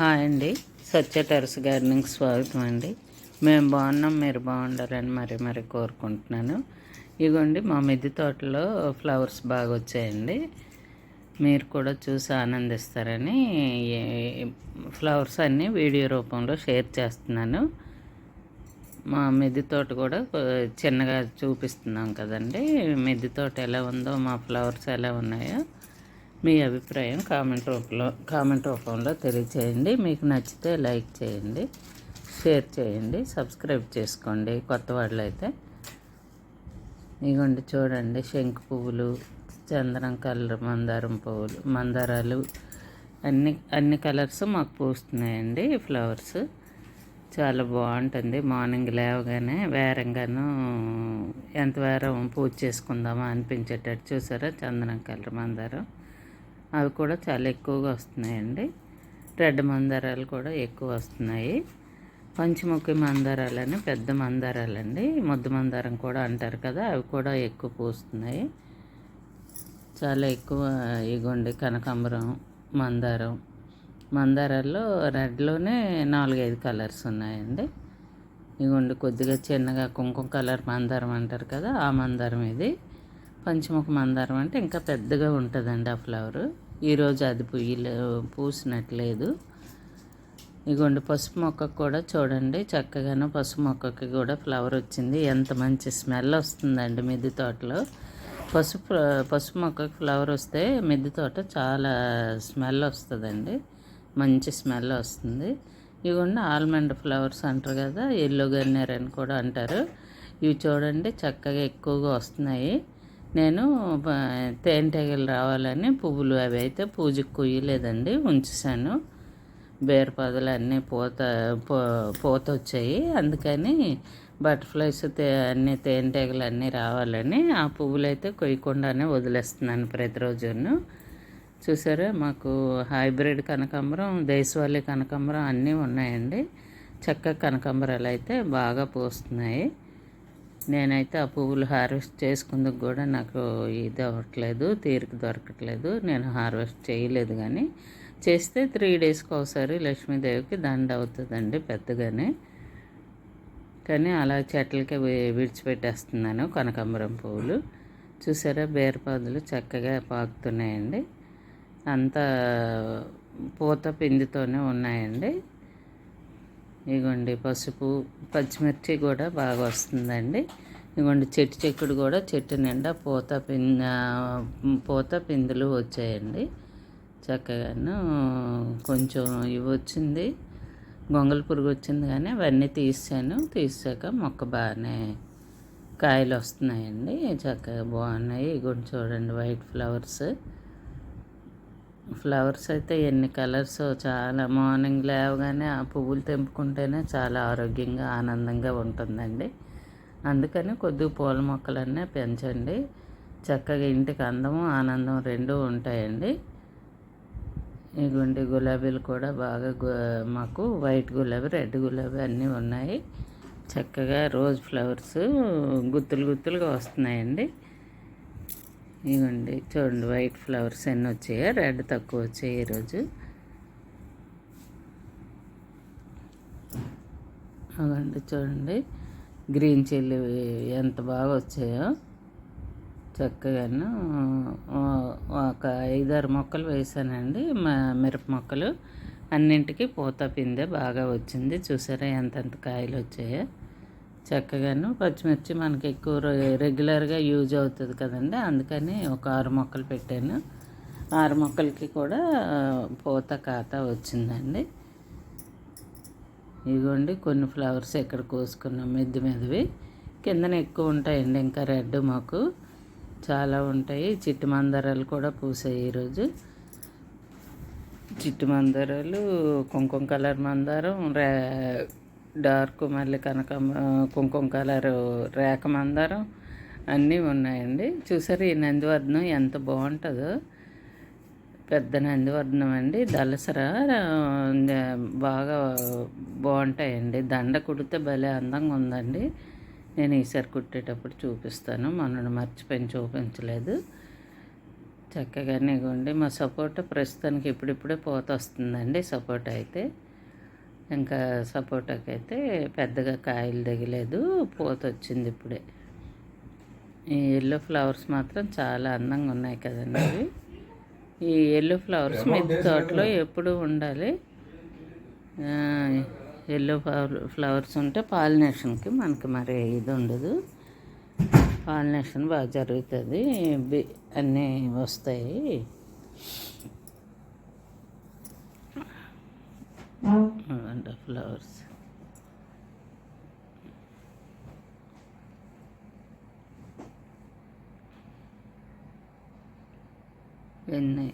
Hi అండి. సత్య terrace gardening స్వాగతం అండి. మేము బాగున్నాం మీరు బాగుండాలని మరి మరి కోరుకుంటున్నాను. ఇగోండి మా మిద్ది తోటలో ఫ్లవర్స్ బాగా వచ్చాయండి. మీరు కూడా చూసి ఆనందిస్తారని ఫ్లవర్స్ అన్నీ వీడియో రూపంలో షేర్ చేస్తున్నాను. మా మిద్ది తోట కూడా చిన్నగా చూపిస్తున్నాం కదండి. మిద్ది తోట ఎలా ఉందో మా ఫ్లవర్స్ ఎలా ఉన్నాయో. మీ అభిప్రాయం కామెంట్ రూపంలో కామెంట్ రూపంలో తెలియచేయండి. మీకు నచ్చితే లైక్ చేయండి షేర్ చేయండి సబ్స్క్రైబ్ చేసుకోండి. కొత్త వాళ్ళు అయితే ఇగోండి చూడండి శంకు పువ్వులు చందనం కలర్ మందారం పువ్వులు మందారాలు అన్ని అన్ని కలర్స్ మాకు పూస్తున్నాయండి ఈ ఫ్లవర్స్. చాలా బాగుంటుంది. మార్నింగ్ లేవగానే వేరంగాను ఎంత వేరం పూజ చేసుకుందామా అనిపించేటట్టు చూసారా? చందనం కలర్ మందారం. అవి కూడా చాలా ఎక్కువగా వస్తున్నాయండి. రెడ్ మందారాలు కూడా ఎక్కువ వస్తున్నాయి. పంచముఖి మందారాలని పెద్ద మందారాలండి. ముద్ద మందారం కూడా అంటారు కదా అవి కూడా ఎక్కువ పూస్తున్నాయి. చాలా ఎక్కువ ఇగోండి కనకాంబరం మందారం. మందారాల్లో రెడ్లోనే నాలుగైదు కలర్స్ ఉన్నాయండి. ఇగోండి కొద్దిగా చిన్నగా కుంకుమ కలర్ మందారం అంటారు కదా ఆ మందారం ఇది. పంచముఖ మందారం అంటే ఇంకా పెద్దగా ఉంటుందండి ఆ ఫ్లవర్ ఈరోజు అది పుయ్యలే పూసినట్లేదు. ఇగోండి పసుపు మొక్కకు కూడా చూడండి చక్కగాను పసుపు మొక్కకి కూడా ఫ్లవర్ వచ్చింది. ఎంత మంచి స్మెల్ వస్తుందండి మిద్దె తోటలో. పసుపు పసుపు మొక్కకి ఫ్లవర్ వస్తే మిద్దె తోట చాలా స్మెల్ వస్తుందండి. మంచి స్మెల్ వస్తుంది. ఇగోండి ఆల్మండ్ ఫ్లవర్స్ అంటారు కదా ఎల్లో గన్నేర్ అని కూడా అంటారు. ఇవి చూడండి చక్కగా ఎక్కువగా వస్తున్నాయి. నేను తేనెటీగలు రావాలని పువ్వులు అవి అయితే పూజకు కొయ్యలేదండి ఉంచేసాను బేరపదలు అన్నీ పూత పూ పూత వచ్చాయి అందుకని బటర్ఫ్లైస్ తే అన్ని తేనెటీగలు అన్నీ రావాలని ఆ పువ్వులు అయితే కొయ్యకుండానే వదిలేస్తున్నాను ప్రతిరోజును. చూసారా మాకు హైబ్రిడ్ కనకాంబరం దేశవాళీ కనకాంబరం అన్నీ ఉన్నాయండి. చక్క కనకాంబరాలు అయితే బాగా పూస్తున్నాయి. నేనైతే ఆ పువ్వులు హార్వెస్ట్ చేసుకుందుకు కూడా నాకు ఇది అవ్వట్లేదు తీరిక దొరకట్లేదు. నేను హార్వెస్ట్ చేయలేదు కానీ చేస్తే త్రీ డేస్కి ఒకసారి లక్ష్మీదేవికి దండ అవుతుందండి పెద్దగానే. కానీ అలా చెట్లకి వి- విడిచిపెట్టేస్తున్నాను కనకాంబరం పువ్వులు. చూసారా బేరపాదులు చక్కగా పాకుతున్నాయండి. అంతా పూత పిందితోనే ఉన్నాయండి. ఇగోండి పసుపు పచ్చిమిర్చి కూడా బాగా వస్తుందండి. ఇగోండి చెట్టు చెక్కుడు కూడా చెట్టు నిండా పూత పిన్ పూత పిందులు వచ్చాయండి. చక్కగాను కొంచెం ఇవి వచ్చింది. గొంగళ పురుగు వచ్చింది కానీ అవన్నీ తీసాను. తీసాక మొక్క బాగానే కాయలు వస్తున్నాయండి. చక్కగా బాగున్నాయి. ఇగోండి చూడండి వైట్ ఫ్లవర్స్. ఫ్లవర్స్ అయితే ఎన్ని కలర్స్? చాలా మార్నింగ్ లేవగానే ఆ పువ్వులు తెంపుకుంటేనే చాలా ఆరోగ్యంగా ఆనందంగా ఉంటుందండి. అందుకని కొద్దిగా పూల మొక్కలన్నీ పెంచండి. చక్కగా ఇంటికి అందము ఆనందం రెండూ ఉంటాయండి. ఇగుండి గులాబీలు కూడా బాగా మాకు వైట్ గులాబీ రెడ్ గులాబీ అన్నీ ఉన్నాయి. చక్కగా రోజ్ ఫ్లవర్స్ గుత్తులు గుత్తులుగా వస్తున్నాయండి. ఇవ్వండి. చూడండి వైట్ ఫ్లవర్స్ ఎన్ని వచ్చాయా రెడ్ తక్కువ వచ్చాయి ఈరోజు అవండి చూడండి. గ్రీన్ చిల్లీ ఎంత బాగా వచ్చాయో చక్కగాను ఒక ఐదారు మొక్కలు వేసానండి. మా మిరప మొక్కలు. అన్నింటికి పూత పిందె బాగా వచ్చింది. చూసారా ఎంతెంత కాయలు వచ్చాయో. చక్కగాను పచ్చిమిర్చి మనకి ఎక్కువ రెగ్యులర్గా యూజ్ అవుతుంది కదండి. అందుకని ఒక ఆరు మొక్కలు పెట్టాను. ఆరు మొక్కలకి కూడా పూత కాత వచ్చిందండి. ఇదిగోండి కొన్ని ఫ్లవర్స్ ఇక్కడ కోసుకున్నాం మిద్ది మీదవి. కిందన ఎక్కువ ఉంటాయండి ఇంకా రెడ్ మాకు. చాలా ఉంటాయి. చిట్టి మందారాలు కూడా పూసాయి ఈరోజు. చిట్టి మందారాలు కుంకుమ కలర్ మందారం రే డార్క్ మళ్ళీ కనక కుంకుమ కలర్ రేఖ మందారం అన్నీ ఉన్నాయండి. చూసారు ఈ నందివర్ధనం ఎంత బాగుంటుందో? పెద్ద నందివర్ధనం అండి. దళసరా బాగా బాగుంటాయండి. దండ కుడితే భలే అందంగా ఉందండి. నేను ఈసారి కుట్టేటప్పుడు చూపిస్తాను. మొన్న మర్చిపోయి చూపించలేదు. చక్కగానే ఇవ్వండి మా సపోటా ప్రస్తుతానికి ఇప్పుడిప్పుడే పోత వస్తుందండి సపోటా అయితే ఇంకా సపోటాకి అయితే పెద్దగా కాయలు తగిలేదు పూత వచ్చింది ఇప్పుడే. ఈ ఎల్లో ఫ్లవర్స్ మాత్రం చాలా అందంగా ఉన్నాయి కదండి అవి. ఈ ఎల్లో ఫ్లవర్స్ మిద్దె తోటలో ఎప్పుడు ఉండాలి? ఎల్లో ఫ్లవర్స్ ఉంటే పాలినేషన్కి మనకి మరి ఇది ఉండదు. పాలినేషన్ బాగా జరుగుతుంది బి అన్నీ వస్తాయి. అవండి ఫ్లవర్స్ ఎన్ని